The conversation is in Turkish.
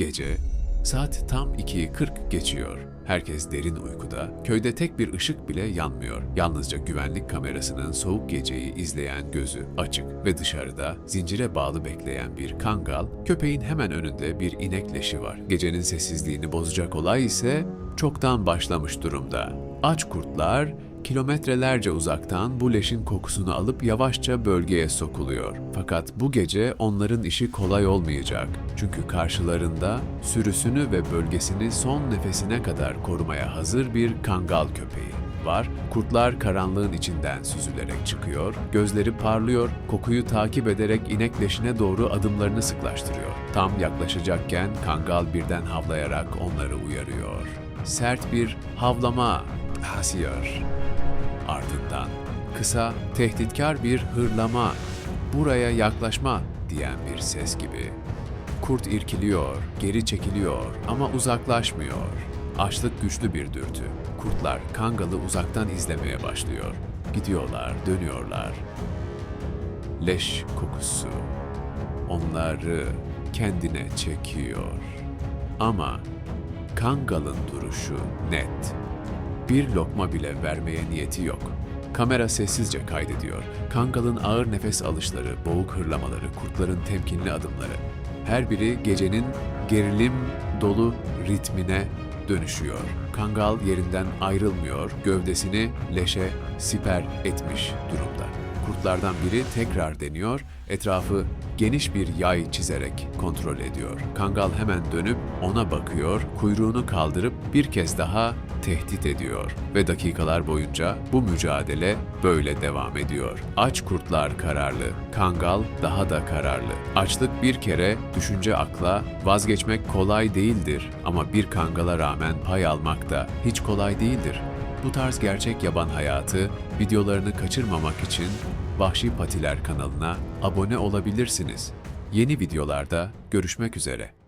Gece, saat tam 2'yi 40 geçiyor. Herkes derin uykuda, köyde tek bir ışık bile yanmıyor. Yalnızca güvenlik kamerasının soğuk geceyi izleyen gözü açık ve dışarıda zincire bağlı bekleyen bir kangal, köpeğin hemen önünde bir inek leşi var. Gecenin sessizliğini bozacak olay ise çoktan başlamış durumda. Aç kurtlar kilometrelerce uzaktan bu leşin kokusunu alıp yavaşça bölgeye sokuluyor. Fakat bu gece onların işi kolay olmayacak. Çünkü karşılarında sürüsünü ve bölgesini son nefesine kadar korumaya hazır bir kangal köpeği var. Kurtlar karanlığın içinden süzülerek çıkıyor, gözleri parlıyor, kokuyu takip ederek inek leşine doğru adımlarını sıklaştırıyor. Tam yaklaşacakken kangal birden havlayarak onları uyarıyor. Sert bir havlama hasıyor. Ardından kısa, tehditkar bir hırlama, buraya yaklaşma diyen bir ses gibi. Kurt irkiliyor, geri çekiliyor ama uzaklaşmıyor. Açlık güçlü bir dürtü. Kurtlar Kangal'ı uzaktan izlemeye başlıyor. Gidiyorlar, dönüyorlar. Leş kokusu onları kendine çekiyor. Ama Kangal'ın duruşu net. Bir lokma bile vermeye niyeti yok. Kamera sessizce kaydediyor. Kangal'ın ağır nefes alışları, boğuk hırlamaları, kurtların temkinli adımları. Her biri gecenin gerilim dolu ritmine dönüşüyor. Kangal yerinden ayrılmıyor, gövdesini leşe siper etmiş durumda. Kurtlardan biri tekrar deniyor, etrafı geniş bir yay çizerek kontrol ediyor. Kangal hemen dönüp ona bakıyor, kuyruğunu kaldırıp bir kez daha tehdit ediyor ve dakikalar boyunca bu mücadele böyle devam ediyor. Aç kurtlar kararlı, Kangal daha da kararlı. Açlık bir kere düşünce akla vazgeçmek kolay değildir ama bir Kangal'a rağmen pay almak da hiç kolay değildir. Bu tarz gerçek yaban hayatı videolarını kaçırmamak için Vahşi Patiler kanalına abone olabilirsiniz. Yeni videolarda görüşmek üzere.